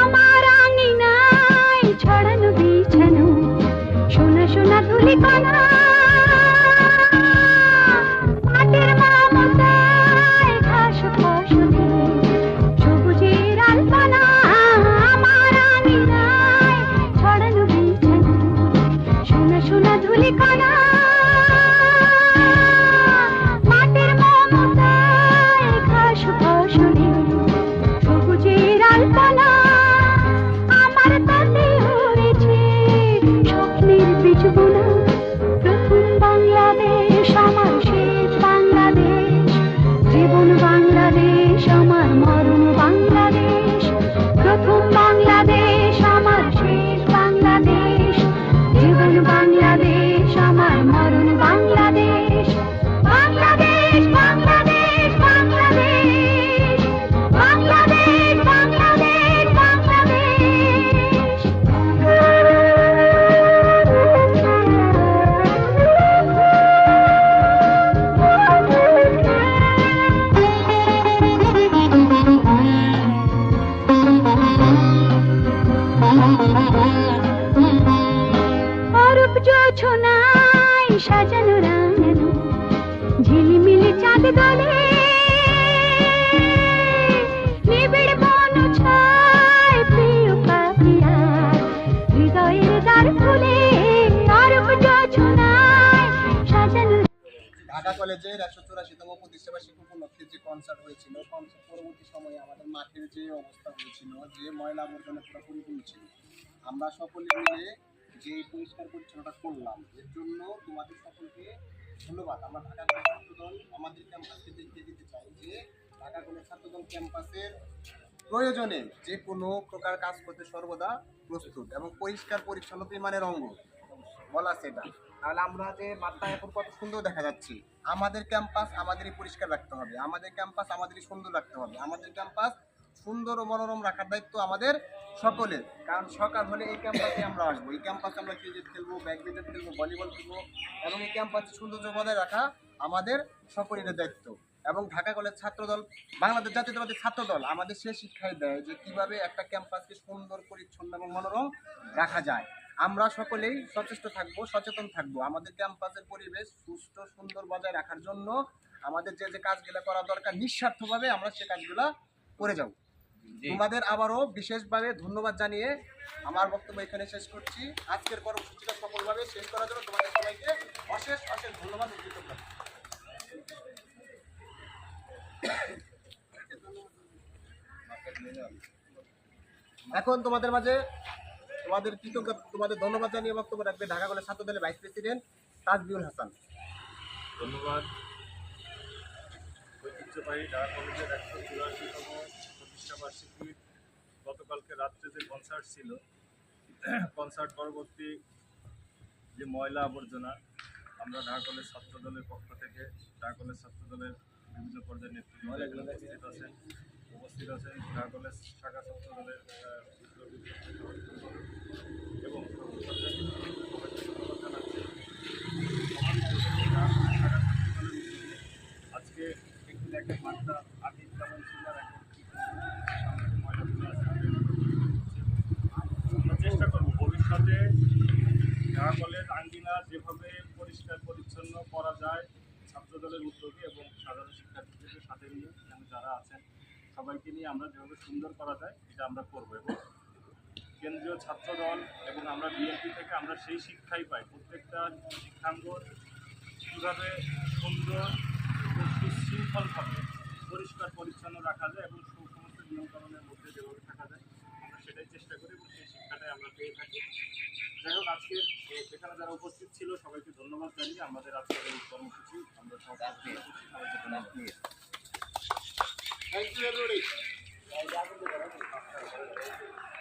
আমার আঙিনায় ছড়ানো বিছানো সোনা সোনা ধুলি কণা। সোনা ধুলি কণা। মরণ বাংলাদেশ বাংলাদেশ বাংলাদেশ বাংলাদেশ বাংলাদেশ বাংলাদেশ অরূপ জোছনায় সাজানো রাঙানো ঝিলিমিলি চাঁদ দলে নিবিড় বন যে কনসার্ট হয়েছিল কনসার্ট পরবর্তী সময়ে আমাদের মাঠের যে অবস্থা হয়েছিল, যে ময়লা আবর্জনা পুরো ছিল আমরা সকলে মিলে যে পরিষ্কার পরিচ্ছন্নতা করলাম, এর জন্য তোমাদের সকলকে ধন্যবাদ। আমরা ঢাকা কলেজ ছাত্রদল আমাদের ক্যাম্পাসকে দেখিয়ে দিতে চাই, যে ঢাকা কলেজ ছাত্রদল ক্যাম্পাসের প্রয়োজনে যে কোনো প্রকার কাজ করতে সর্বদা প্রস্তুত এবং পরিষ্কার পরিচ্ছন্নতা ইমানের অঙ্গ। বলা সেটা তাহলে আমরা যে মাঠটা এখন কত সুন্দর দেখা যাচ্ছে। আমাদের ক্যাম্পাস আমাদেরই পরিষ্কার রাখতে হবে। আমাদের ক্যাম্পাস আমাদেরই সুন্দর রাখতে হবে। আমাদের ক্যাম্পাস সুন্দর ও মনোরম রাখার দায়িত্ব আমাদের সকলের। কারণ সকাল হলে এই ক্যাম্পাসে আমরা আসব। এই ক্যাম্পাসে আমরা ক্রিকেট খেলব ব্যাডমিন্টন খেলব ভলিবল খেলব এবং এই ক্যাম্পাসে সৌন্দর্য বজায় রাখা আমাদের সকলের দায়িত্ব। এবং ঢাকা কলেজ ছাত্রদল, বাংলাদেশ জাতীয়তাবাদী ছাত্রদল আমাদের সে শিক্ষায় দেয় যে কীভাবে একটা ক্যাম্পাসকে সুন্দর, পরিচ্ছন্ন এবং মনোরম রাখা যায়। আমরা সকলেই সচেষ্ট থাকব, সচেতন থাকব। আমাদের ক্যাম্পাসের পরিবেশ সুস্থ সুন্দর বজায় রাখার জন্য আমাদের যে যে কাজগুলো করা দরকার, নিঃস্বার্থভাবে আমরা সে কাজগুলো করে যাব। তোমাদের আবারও বিশেষভাবে ধন্যবাদ জানিয়ে আমার বক্তব্য এখানে শেষ করছি। আজকের কর্মসূচিটা সফলভাবে শেষ করার জন্য তোমাদের সবাইকে অশেষ অশেষ ধন্যবাদ ও কৃতজ্ঞতা। এখন তোমাদের মাঝে তোমাদের কৃতজ্ঞতা তোমাদের ধন্যবাদ জানিয়ে বক্তব্য রাখবে ঢাকা কলেজ ছাত্র দলের ভাইস প্রেসিডেন্ট তাজবিউল হাসান। ধন্যবাদ। ঐতিহ্যবাহী ঢাকা কলেজের একশো চুরাশিতম বার্ষিকীর গতকালকে রাত্রে যে কনসার্ট ছিল কনসার্ট পরবর্তী যে ময়লা আবর্জনা আমরা ঢাকা কলেজ ছাত্র দলের পক্ষ থেকে ঢাকা কলেজ ছাত্র দলের বিভিন্ন পর্যায়ের নেতৃত্ব উপস্থিত আছেন উপস্থিত আছেন ঢাকা কলেজ শাখা ছাত্র দলের এবং আজকে একটি লেখের মাত্রা আগে যেমন ছিল আর এখন কি ময়লাগুলো আছে আমরা চেষ্টা ভবিষ্যতে ঢাকা কলেজ আঙ্গিনা যেভাবে পরিষ্কার, পরিচ্ছন্ন করা যায় ছাত্র দলের উদ্যোগে এবং সাধারণ শিক্ষার্থীদের সাথে নিয়ে এখানে যারা আছেন, সবাইকে নিয়ে আমরা যেভাবে সুন্দর করা যায় এটা আমরা করব এবং কেন্দ্রীয় ছাত্র দল এবং আমরা বিএনপি থেকে আমরা সেই শিক্ষাই পাই। প্রত্যেকটা শিক্ষাঙ্গ কীভাবে সুন্দর এবং সুশৃঙ্খলভাবে পরিষ্কার, পরিচ্ছন্ন রাখা যায় এবং সমস্ত নিয়মকানুনের মধ্যে যেভাবে থাকা যায় সেটাই চেষ্টা করি এবং সেই শিক্ষাটাই আমরা পেয়ে থাকি যাই হোক আজকে এখানে যারা উপস্থিত ছিল সবাইকে ধন্যবাদ জানিয়ে আমাদের আজকের এই কর্মসূচি আমরা। সবাইকে ধন্যবাদ থ্যাংক ইউ